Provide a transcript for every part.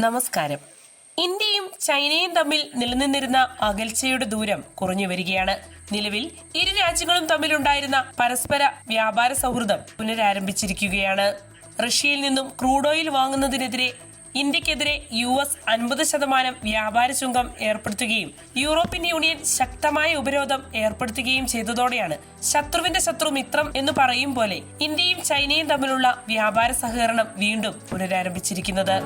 നമസ്കാരം. ഇന്ത്യയും ചൈനയും തമ്മിൽ നിലനിന്നിരുന്ന അകൽച്ചയുടെ ദൂരം കുറഞ്ഞു വരികയാണ്. നിലവിൽ ഇരു രാജ്യങ്ങളും തമ്മിലുണ്ടായിരുന്ന പരസ്പര വ്യാപാര സൗഹൃദം പുനരാരംഭിച്ചിരിക്കുകയാണ്. റഷ്യയിൽ നിന്നും ക്രൂഡ് ഓയിൽ വാങ്ങുന്നതിനെതിരെ ഇന്ത്യക്കെതിരെ യു എസ് അൻപത് ശതമാനം വ്യാപാര ചുങ്കം ഏർപ്പെടുത്തുകയും യൂറോപ്യൻ യൂണിയൻ ശക്തമായ ഉപരോധം ഏർപ്പെടുത്തുകയും ചെയ്തതോടെയാണ് ശത്രുവിന്റെ ശത്രു മിത്രം എന്ന് പറയും പോലെ ഇന്ത്യയും ചൈനയും തമ്മിലുള്ള വ്യാപാര സഹകരണം വീണ്ടും പുനരാരംഭിച്ചിരിക്കുന്നത്.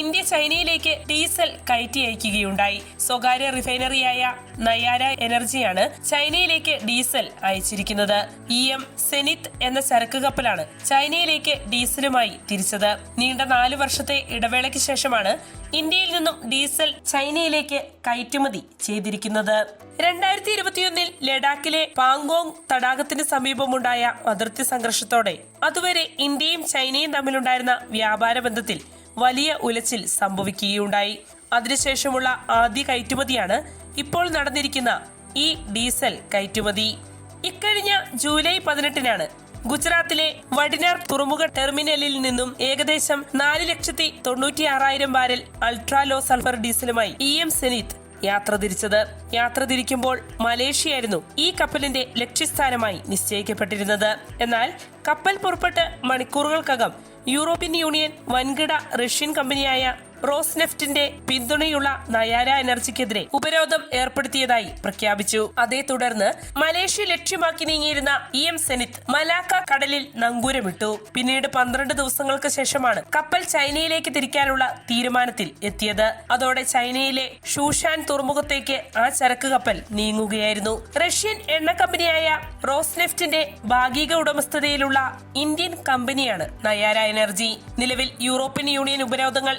ഇന്ത്യ ചൈനയിലേക്ക് ഡീസൽ കയറ്റി അയക്കുകയുണ്ടായി സ്വകാര്യ റിഫൈനറിയായ നയാര എനർജിയാണ് ചൈനയിലേക്ക് ഡീസൽ അയച്ചിരിക്കുന്നത്. ഇ എം സെനിത് എന്ന ചരക്ക് കപ്പലാണ് ചൈനയിലേക്ക് ഡീസലുമായി തിരിച്ചത്. നീണ്ട നാലു വർഷത്തെ ഇടവേളയ്ക്ക് ശേഷമാണ് ഇന്ത്യയിൽ നിന്നും ഡീസൽ ചൈനയിലേക്ക് കയറ്റുമതി ചെയ്തിരിക്കുന്നത്. രണ്ടായിരത്തി ഇരുപത്തിയൊന്നിൽ ലഡാക്കിലെ പാങ്കോങ് തടാകത്തിന് സമീപമുണ്ടായ അതിർത്തി സംഘർഷത്തോടെ അതുവരെ ഇന്ത്യയും ചൈനയും തമ്മിലുണ്ടായിരുന്ന വ്യാപാര ബന്ധത്തിൽ വലിയ ഉലച്ചിൽ സംഭവിക്കുകയുണ്ടായി. അതിനുശേഷമുള്ള ആദ്യ കയറ്റുമതിയാണ് ഇപ്പോൾ നടന്നിരിക്കുന്ന ഈ ഡീസൽ കയറ്റുമതി. ഇക്കഴിഞ്ഞ ജൂലൈ പതിനെട്ടിനാണ് ഗുജറാത്തിലെ വടിനാർ തുറമുഖ ടെർമിനലിൽ നിന്നും ഏകദേശം നാല് ലക്ഷത്തി തൊണ്ണൂറ്റി ആറായിരം ബാരൽ അൾട്രാ ലോ സൾഫർ ഡീസലുമായി ഇ എം സെനീത് യാത്ര തിരിച്ചത്. യാത്ര തിരിക്കുമ്പോൾ മലേഷ്യയായിരുന്നു ഈ കപ്പലിന്റെ ലക്ഷ്യസ്ഥാനമായി നിശ്ചയിക്കപ്പെട്ടിരുന്നത്. എന്നാൽ കപ്പൽ പുറപ്പെട്ട് മണിക്കൂറുകൾക്കകം യൂറോപ്യൻ യൂണിയൻ വൻകിട റഷ്യൻ കമ്പനിയായ റോസ്നെഫ്റ്റിന്റെ പിന്തുണയുള്ള നയാര എനർജിക്കെതിരെ ഉപരോധം ഏർപ്പെടുത്തിയതായി പ്രഖ്യാപിച്ചു. അതേ തുടർന്ന് മലേഷ്യ ലക്ഷ്യമാക്കി നീങ്ങിയിരുന്ന ഇ എം സെനിത് മലാക്ക കടലിൽ നങ്കൂരമിട്ടു. പിന്നീട് പന്ത്രണ്ട് ദിവസങ്ങൾക്ക് ശേഷമാണ് കപ്പൽ ചൈനയിലേക്ക് തിരിക്കാനുള്ള തീരുമാനത്തിൽ എത്തിയത്. അതോടെ ചൈനയിലെ ഷൂഷാൻ തുറമുഖത്തേക്ക് ആ ചരക്ക് കപ്പൽ നീങ്ങുകയായിരുന്നു. റഷ്യൻ എണ്ണ കമ്പനിയായ റോസ്നെഫ്റ്റിന്റെ ഭാഗിക ഉടമസ്ഥതയിലുള്ള ഇന്ത്യൻ കമ്പനിയാണ് നയാര എനർജി. നിലവിൽ യൂറോപ്യൻ യൂണിയൻ ഉപരോധങ്ങൾ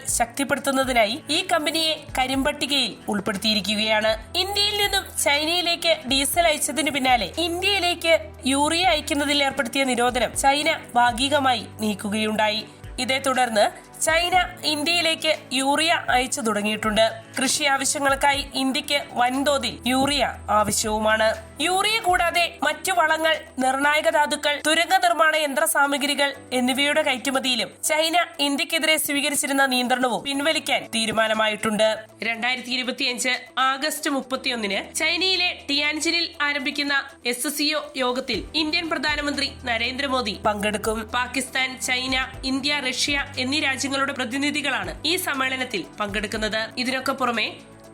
ശക്തിപ്പെടുത്തുന്നതിനായി ഈ കമ്പനിയെ കരിമ്പട്ടികയിൽ ഉൾപ്പെടുത്തിയിരിക്കുകയാണ്. ഇന്ത്യയിൽ നിന്നും ചൈനയിലേക്ക് ഡീസൽ അയച്ചതിനു പിന്നാലെ ഇന്ത്യയിലേക്ക് യൂറിയ അയക്കുന്നതിൽ ഏർപ്പെടുത്തിയ നിരോധനം ചൈന ഭാഗികമായി നീക്കുകയുണ്ടായി. ഇതേ തുടർന്ന് ചൈന ഇന്ത്യയിലേക്ക് യൂറിയ അയച്ചു തുടങ്ങിയിട്ടുണ്ട്. കൃഷി ആവശ്യങ്ങൾക്കായി ഇന്ത്യയ്ക്ക് വൻതോതിൽ യൂറിയ ആവശ്യവുമാണ്. യൂറിയ കൂടാതെ മറ്റു വളങ്ങൾ നിർണായക ധാതുക്കൾ തുരങ്ക നിർമ്മാണ യന്ത്ര സാമഗ്രികൾ എന്നിവയുടെ കയറ്റുമതിയിലും ചൈന ഇന്ത്യക്കെതിരെ സ്വീകരിച്ചിരുന്ന നിയന്ത്രണവും പിൻവലിക്കാൻ തീരുമാനമായിട്ടുണ്ട്. രണ്ടായിരത്തി ഇരുപത്തിയഞ്ച് ആഗസ്റ്റ് മുപ്പത്തിയൊന്നിന് ചൈനയിലെ ടിയാൻജിനിൽ ആരംഭിക്കുന്ന എസ് സിഒ യോഗത്തിൽ ഇന്ത്യൻ പ്രധാനമന്ത്രി നരേന്ദ്രമോദി പങ്കെടുക്കും. പാകിസ്ഥാൻ ചൈന ഇന്ത്യ റഷ്യ എന്നീ രാജ്യങ്ങളുടെ പ്രതിനിധികളാണ് ഈ സമ്മേളനത്തിൽ പങ്കെടുക്കുന്നത്. ഇതിനൊക്കെ പുറമെ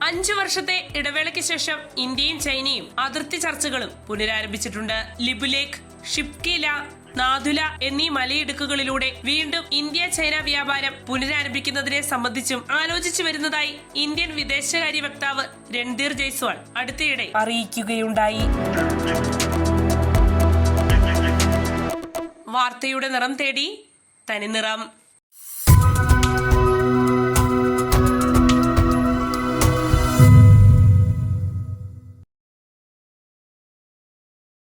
അഞ്ചു വർഷത്തെ ഇടവേളയ്ക്ക് ശേഷം ഇന്ത്യയും ചൈനയും അതിർത്തി ചർച്ചകളും പുനരാരംഭിച്ചിട്ടുണ്ട്. ലിബുലേഖ് ഷിപ്കില നാഥുല എന്നീ മലയിടുക്കുകളിലൂടെ വീണ്ടും ഇന്ത്യ ചൈന വ്യാപാരം പുനരാരംഭിക്കുന്നതിനെ സംബന്ധിച്ചും ആലോചിച്ചു വരുന്നതായി ഇന്ത്യൻ വിദേശകാര്യ വക്താവ് രൺധീർ ജയ്സ്വാൾ അടുത്തിടെ അറിയിക്കുകയുണ്ടായി. വാർത്തയുടെ നിറം തേടി തനിനിറം.